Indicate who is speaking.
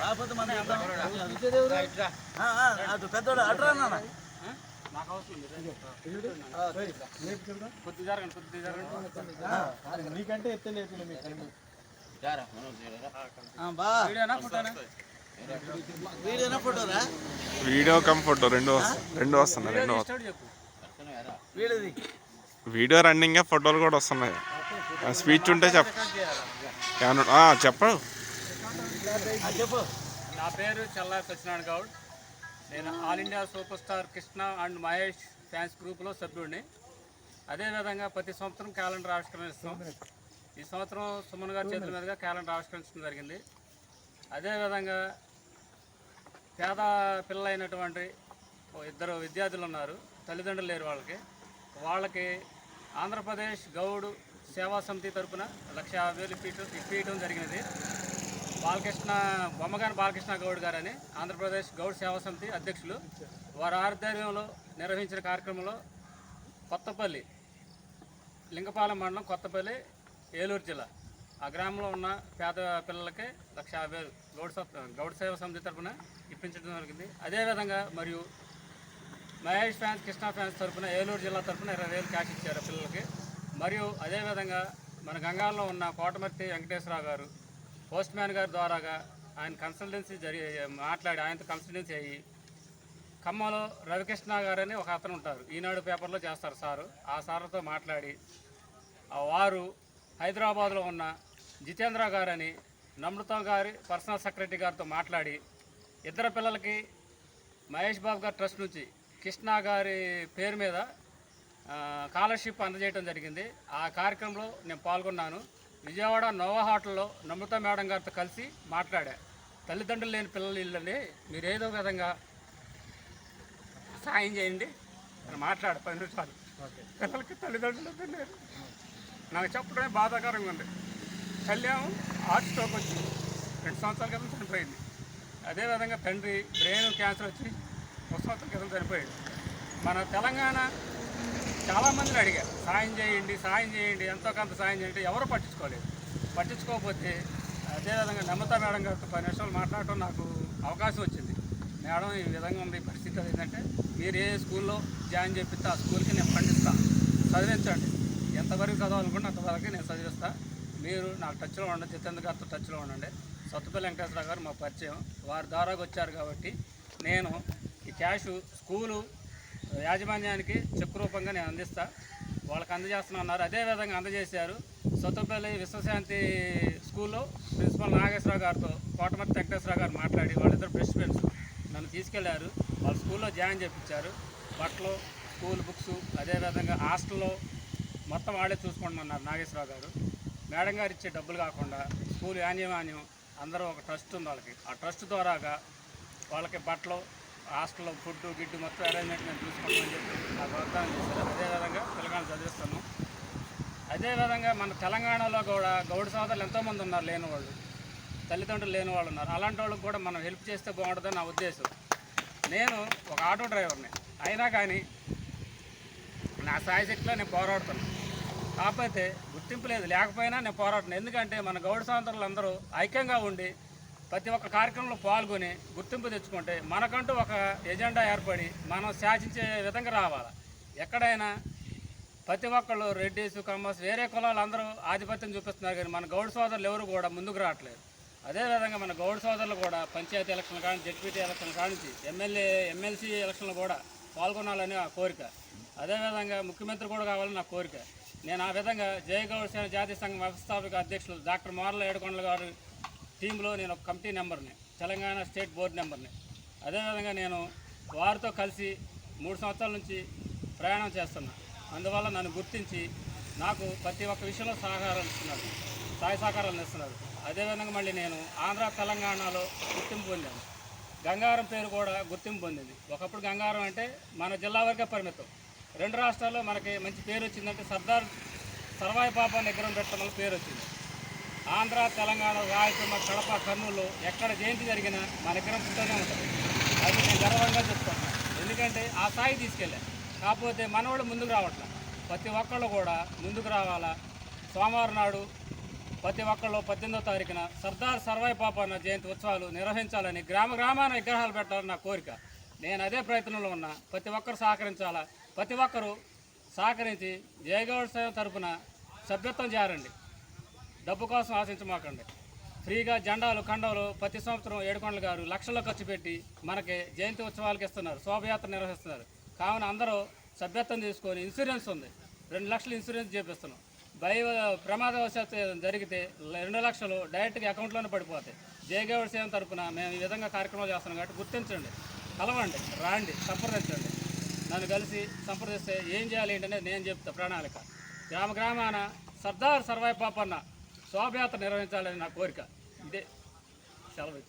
Speaker 1: రాకపోతే మనం అటు పెద్దోడు అట్రా నాన్న
Speaker 2: నీకంటే కొద్ది జరగండి మీకు కనిపి
Speaker 1: ఆ, బా వీడియోనా ఫోటోరా
Speaker 3: వీడియో కమ్ ఫోటో రెండు రెండు వస్తున్నాయి రెండు వీడియో రన్నింగ్ ఫోటోలు కూడా వస్తున్నాయి. స్పీచ్ ఉంటే చెప్ చెప్పు.
Speaker 1: ఆ, చెప్పు.
Speaker 4: నా పేరు చల్లా సత్యనారాయణ గౌడ్. నేను all India super star Krishna and Mahesh fans గ్రూప్లో సభ్యుడిని. అదేవిధంగా ప్రతి సంవత్సరం క్యాలెండర్ ఆవిష్కరిస్తాం. ఈ సంవత్సరం సుమన్ గారి చేతుల మీదుగా క్యాలెండర్ ఆవిష్కరించడం జరిగింది. అదేవిధంగా పేద పిల్లలైనటువంటి ఇద్దరు విద్యార్థులు ఉన్నారు. తల్లిదండ్రులు లేరు వాళ్ళకి. వాళ్ళకి ఆంధ్రప్రదేశ్ గౌడ్ సేవా సమితి తరపున లక్ష యాభై వేలు ఇప్పించడం ఇప్పించడం జరిగినది. బాలకృష్ణ బొమ్మగాని బాలకృష్ణ గౌడ్ గారని ఆంధ్రప్రదేశ్ గౌడ్ సేవా సమితి అధ్యక్షులు వారి ఆధ్వర్యంలో నిర్వహించిన కార్యక్రమంలో కొత్తపల్లి లింగపాలెం మండలం కొత్తపల్లి ఏలూరు జిల్లా. ఆ గ్రామంలో ఉన్న పేద పిల్లలకి లక్ష యాభై వేలు గౌడ్ సప్ గౌడ్ సేవ సమితి తరఫున ఇప్పించడం జరిగింది. అదేవిధంగా మరియు మహేష్ ఫ్యాన్స్ కృష్ణ ఫ్యాన్స్ తరఫున ఏలూరు జిల్లా తరపున ఇరవై వేలు క్యాష్ ఇచ్చారు పిల్లలకి. మరియు అదేవిధంగా మన గంగాల్లో ఉన్న కోటమర్తి వెంకటేశ్వరరావు గారు పోస్ట్ మ్యాన్ గారి ద్వారాగా ఆయన కన్సల్టెన్సీ జరిగి మాట్లాడి ఆయనతో కన్సల్టెన్సీ అయ్యి ఖమ్మంలో రవికృష్ణ గారని ఒక అతను ఉంటారు. ఈనాడు పేపర్లో చేస్తారు సారు. ఆ సార్తో మాట్లాడి వారు హైదరాబాద్లో ఉన్న జితేంద్ర గారని నమ్రత గారి పర్సనల్ సెక్రటరీ గారితో మాట్లాడి ఇద్దరు పిల్లలకి మహేష్ బాబు గారి ట్రస్ట్ నుంచి కృష్ణ గారి పేరు మీద స్కాలర్షిప్ అందజేయడం జరిగింది. ఆ కార్యక్రమంలో నేను పాల్గొన్నాను. విజయవాడ నోవా హోటల్లో నమ్రత మేడం గారితో కలిసి మాట్లాడా. తల్లిదండ్రులు లేని పిల్లలు ఇల్లండి మీరు ఏదో విధంగా సాయం చేయండి మాట్లాడు. పది నిమిషాలు. పిల్లలకి తల్లిదండ్రులు లేరు. నాకు చెప్పడమే బాధాకరంగా ఉంది. కళ్యాణం హార్ట్ స్ట్రోక్ వచ్చి రెండు సంవత్సరాల క్రితం చనిపోయింది. అదేవిధంగా తండ్రి బ్రెయిన్ క్యాన్సర్ వచ్చి ఒక సంవత్సరం క్రితం చనిపోయింది. మన తెలంగాణ చాలామందిని అడిగారు సాయం చేయండి సాయం చేయండి ఎంతో కొంత సాయం చేయండి. ఎవరు పట్టించుకోలేదు. పట్టించుకోకపోతే అదేవిధంగా నమ్మతా మేడం గారితో పది నిమిషాలు మాట్లాడటం నాకు అవకాశం వచ్చింది. మేడం ఈ విధంగా ఉంది పరిస్థితి ఏంటంటే మీరు ఏ స్కూల్లో జాయిన్ చేపిస్తే ఆ స్కూల్కి నేను పండిస్తాను. చదివించండి. ఎంతవరకు చదవాలనుకుంటే అంతవరకు నేను చదివిస్తాను మీరు నాకు టచ్లో ఉండండి జితేంద్ర గారితో టచ్లో ఉండండి. సత్తుపల్లి వెంకటేశ్వరరావు గారు మా పరిచయం. వారి ద్వారా వచ్చారు కాబట్టి నేను ఈ క్యాష్ స్కూలు యాజమాన్యానికి చెక్ రూపంగా నేను అందిస్తా. వాళ్ళకి అందజేస్తున్నా ఉన్నారు అదేవిధంగా అందజేశారు సొత్తపల్లి విశ్వశాంతి స్కూల్లో ప్రిన్సిపల్ నాగేశ్వరరావు గారితో కోటమర్తి వెంకటేశ్వరరావు గారు మాట్లాడి వాళ్ళిద్దరు బెస్ట్ ఫ్రెండ్స్ నన్ను తీసుకెళ్ళారు. వాళ్ళ స్కూల్లో జాయిన్ చేయించారు బట్టలు స్కూల్ బుక్స్ అదేవిధంగా హాస్టల్లో మొత్తం వాళ్ళే అన్నారు నాగేశ్వరరావు గారు. మేడం గారు ఇచ్చే డబ్బులు కాకుండా స్కూల్ యాజమాన్యం అందరూ ఒక ట్రస్ట్ ఉంది వాళ్ళకి. ఆ ట్రస్ట్ ద్వారాగా వాళ్ళకి బట్టలు హాస్టల్లో ఫుడ్ గిడ్డు మొత్తం అరేంజ్మెంట్ నేను చూసుకోమని చెప్పి నాకు వాగ్దానం చేశారు. అదేవిధంగా పిల్లగాను చదివిస్తాను అదేవిధంగా మన తెలంగాణలో కూడా గౌడ సోదరులు ఎంతోమంది ఉన్నారు లేని వాళ్ళు తల్లిదండ్రులు లేని వాళ్ళు ఉన్నారు. అలాంటి వాళ్ళకి కూడా మనం హెల్ప్ చేస్తే బాగుంటుందని నా ఉద్దేశం. నేను ఒక ఆటో డ్రైవర్ని. అయినా కానీ నా సాయశక్తిలో నేను పోరాడుతున్నాను కాకపోతే గుర్తింపు లేదు. లేకపోయినా నేను పోరాడుతున్నాను ఎందుకంటే మన గౌడ సోదరులు అందరూ ఐక్యంగా ఉండి ప్రతి ఒక్క కార్యక్రమంలో పాల్గొని గుర్తింపు తెచ్చుకుంటే మనకంటూ ఒక ఎజెండా ఏర్పడి మనం శాసించే విధంగా రావాలి. ఎక్కడైనా ప్రతి ఒక్కళ్ళు రెడ్డిస్ కమ్మస్ వేరే కులాలు అందరూ ఆధిపత్యం చూపిస్తున్నారు కానీ మన గౌడ సోదరులు ఎవరు కూడా ముందుకు రావట్లేదు. అదేవిధంగా మన గౌడ సోదరులు కూడా పంచాయతీ ఎలక్షన్ కానీ జడ్పీటీ ఎలక్షన్ కానించి ఎమ్మెల్యే ఎమ్మెల్సీ ఎలక్షన్లు కూడా పాల్గొనాలని ఆ కోరిక. అదేవిధంగా ముఖ్యమంత్రి కూడా కావాలని నా కోరిక. నేను ఆ విధంగా జయగౌడ సేన జాతీయ సంఘం వ్యవస్థాపక అధ్యక్షులు డాక్టర్ మార్ల ఏడుకొండల గారు టీంలో నేను ఒక కమిటీ నెంబర్ని తెలంగాణ స్టేట్ బోర్డు నెంబర్ని అదేవిధంగా నేను వారితో కలిసి మూడు సంవత్సరాల నుంచి ప్రయాణం చేస్తున్నా. అందువల్ల నన్ను గుర్తించి నాకు ప్రతి ఒక్క విషయంలో సహకారాలు ఇస్తున్నారు సహాయ సహకారాలు ఇస్తున్నారు అదేవిధంగా మళ్ళీ నేను ఆంధ్ర తెలంగాణలో గుర్తింపు పొందాను. గంగారం పేరు కూడా గుర్తింపు పొందింది. ఒకప్పుడు గంగారం అంటే మన జిల్లా వరకే పరిమితం. రెండు రాష్ట్రాల్లో మనకి మంచి పేరు వచ్చిందంటే సర్దార్ సర్వాయి పాప నిగ్రహం పెట్టడం వల్ల పేరు వచ్చింది. ఆంధ్ర తెలంగాణ రాయలసీమ కడప కర్నూలు ఎక్కడ జయంతి జరిగినా మన నిగ్రహం పుట్టనే ఉంటుంది. అది నేను గర్వంగా చెప్తున్నాను ఎందుకంటే ఆ స్థాయి తీసుకెళ్ళా. కాకపోతే మనవాళ్ళు ముందుకు రావట్లే. ప్రతి ఒక్కళ్ళు కూడా ముందుకు రావాలా. సోమవారం నాడు ప్రతి ఒక్కళ్ళు పద్దెనిమిదో తారీఖున సర్దార్ సర్వాయి పాపన్న జయంతి ఉత్సవాలు నిర్వహించాలని గ్రామ గ్రామాన విగ్రహాలు పెట్టాలని నా కోరిక. నేను అదే ప్రయత్నంలో ఉన్నా. ప్రతి ఒక్కరు సహకరించాలా? ప్రతి ఒక్కరు సహకరించి జయగౌడ సేవ తరపున సభ్యత్వం చేరండి డబ్బు కోసం ఆశించమాకండి. ఫ్రీగా జెండాలు కండవలు ప్రతి సంవత్సరం ఏడుకొండల గారు లక్షల్లో ఖర్చు పెట్టి మనకి జయంతి ఉత్సవాలకు ఇస్తున్నారు శోభయాత్ర నిర్వహిస్తున్నారు. కావున అందరూ సభ్యత్వం తీసుకొని ఇన్సూరెన్స్ ఉంది. రెండు లక్షలు ఇన్సూరెన్స్ చేపిస్తున్నాం. భయ ప్రమాదవశాత్తు జరిగితే రెండు లక్షలు డైరెక్ట్గా అకౌంట్లోనే పడిపోతాయి. జయగౌడ సేవ తరఫున మేము ఈ విధంగా కార్యక్రమాలు చేస్తున్నాం కాబట్టి గుర్తించండి. కలవండి. రాండి. సంప్రదించండి నన్ను కలిసి సంప్రదిస్తే ఏం చేయాలి ఏంటనేది నేను చెప్తా ప్రణాళిక. గ్రామ గ్రామాన సర్దార్ సర్వాయి పాపన్న శోభయాత్ర నిర్వహించాలని నా కోరిక. ఇదే సెలవు.